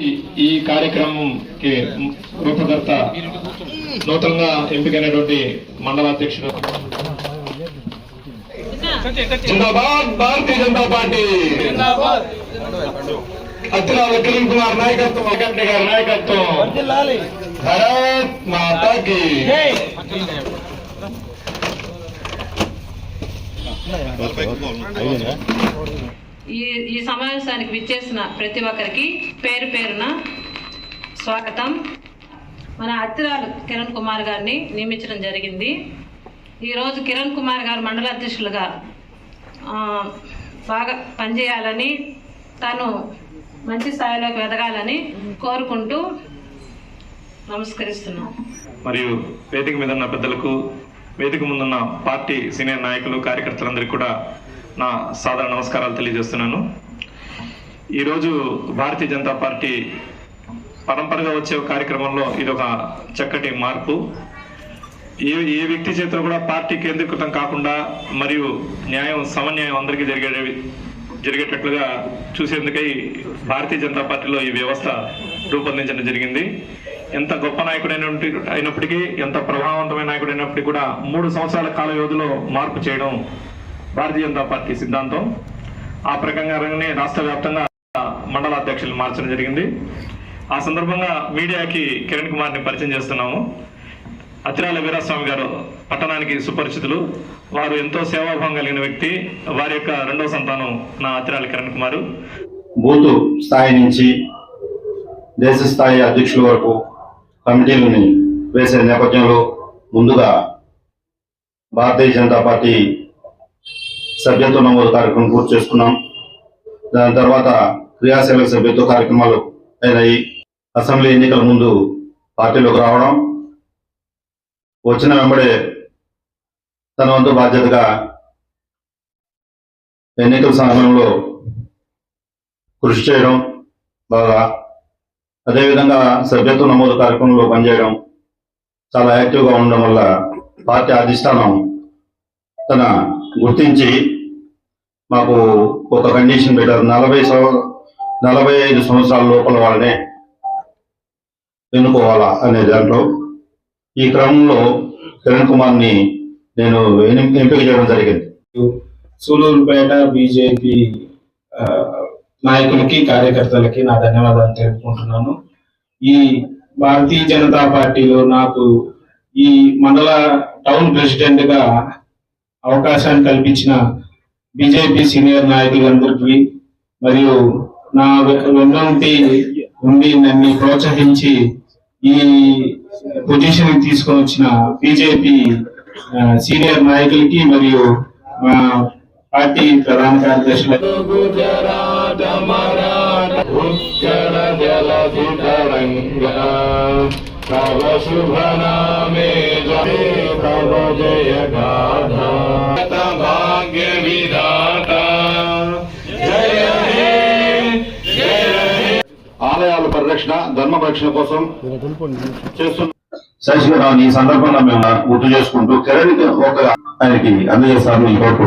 ఈ కార్యక్రమంకి రూపకర్త నూతనంగా ఎంపికైనటువంటి మండల అధ్యక్షుడు. జిందాబాద్ భారతీయ జనతా పార్టీ. అత్తిరాల కిరణ్ కుమార్ నాయకత్వం వెంకట గారి నాయకత్వం. భరత్ మాతాకి. ఈ ఈ సమావేశానికి విచ్చేసిన ప్రతి ఒక్కరికి పేరు పేరున స్వాగతం. మన అత్తిరాలు కిరణ్ కుమార్ గారిని నియమించడం జరిగింది. ఈరోజు కిరణ్ కుమార్ గారు మండల అధ్యక్షులుగా బాగా పనిచేయాలని తను మంచి స్థాయిలోకి ఎదగాలని కోరుకుంటూ నమస్కరిస్తున్నాం. మరియు వేదిక మీద ఉన్న పెద్దలకు వేదిక ముందున్న పార్టీ సీనియర్ నాయకులు కార్యకర్తలందరికీ కూడా నా సాధారణ నమస్కారాలు తెలియజేస్తున్నాను. ఈరోజు భారతీయ జనతా పార్టీ పరంపరగా వచ్చే కార్యక్రమంలో ఇది ఒక చక్కటి మార్పు. ఏ ఏ వ్యక్తి చేతిలో కూడా పార్టీ కేంద్రీకృతం కాకుండా మరియు న్యాయం సమన్యాయం అందరికీ జరిగే జరిగేటట్లుగా చూసేందుకై భారతీయ జనతా పార్టీలో ఈ వ్యవస్థ రూపొందించడం జరిగింది. ఎంత గొప్ప నాయకుడైన అయినప్పటికీ ఎంత ప్రభావవంతమైన నాయకుడు అయినప్పటికీ కూడా మూడు సంవత్సరాల కాల వ్యవధిలో మార్పు చేయడం భారతీయ జనతా పార్టీ సిద్ధాంతం. ఆ ప్రకారంగానే రాష్ట్ర వ్యాప్తంగా మండల అధ్యక్షులు మార్చడం జరిగింది. ఆ సందర్భంగా మీడియాకి కిరణ్ కుమార్ని పరిచయం చేస్తున్నాము. అతిరాల వీరాస్వామి గారు పట్టణానికి సుపరిచితులు. వారు ఎంతో సేవాభావం కలిగిన వ్యక్తి. వారి యొక్క రెండవ సంతానం నా అతిరాల కిరణ్ కుమారు. బూత్ స్థాయి నుంచి దేశ స్థాయి అధ్యక్షుల వరకు కమిటీలని వేసే నేపథ్యంలో ముందుగా భారతీయ జనతా పార్టీ సభ్యత్వ నమోదు కార్యక్రమం పూర్తి చేసుకున్నాం. దాని తర్వాత క్రియాశీలక సభ్యత్వ కార్యక్రమాలు అయినాయి. అసెంబ్లీ ఎన్నికల ముందు పార్టీలోకి రావడం వచ్చిన వెంబడే తన వంతు బాధ్యతగా ఎన్నికల సమయంలో కృషి చేయడం బాగా అదేవిధంగా సభ్యత్వ నమోదు కార్యక్రమంలో పనిచేయడం చాలా యాక్టివ్గా ఉండడం వల్ల పార్టీ అధిష్టానం తన గుర్తించి మాకు ఒక కండిషన్ పెట్టారు. నలభై సంవ నలభై ఐదు సంవత్సరాల లోపల వాళ్ళనే ఎన్నుకోవాలా అనే దాంట్లో ఈ క్రమంలో కిరణ్ కుమార్ని నేను ఎంపిక చేయడం జరిగింది. సూలూరుపేట బీజేపీ నాయకులకి కార్యకర్తలకి నా ధన్యవాదాలు తెలుపుకుంటున్నాను. ఈ భారతీయ జనతా పార్టీలో నాకు ఈ మండల టౌన్ ప్రెసిడెంట్గా అవకాశాన్ని కల్పించిన బీజేపీ సీనియర్ నాయకులందరికీ మరియు నా వెన్నంటి ఉండి నన్ను ప్రోత్సహించి ఈ పొజిషన్ తీసుకొని వచ్చిన బీజేపీ సీనియర్ నాయకులకి మరియు మా పార్టీ ప్రధాన కార్యదర్శులకు. గుజరాట తవ శుభ నామే జయ తవ జయ గాథా భాగ్య విధాత జయ హే జయ హే ఆలయాల పరిరక్షణ ధర్మ రక్షణ కోసం చేస్తున్న శశిధరాన్ని ఈ సందర్భంగా మేము గుర్తు చేసుకుంటూ కిరణ్ ఒక ఆయనకి అందజేస్తారని కోరుకుంటున్నాం.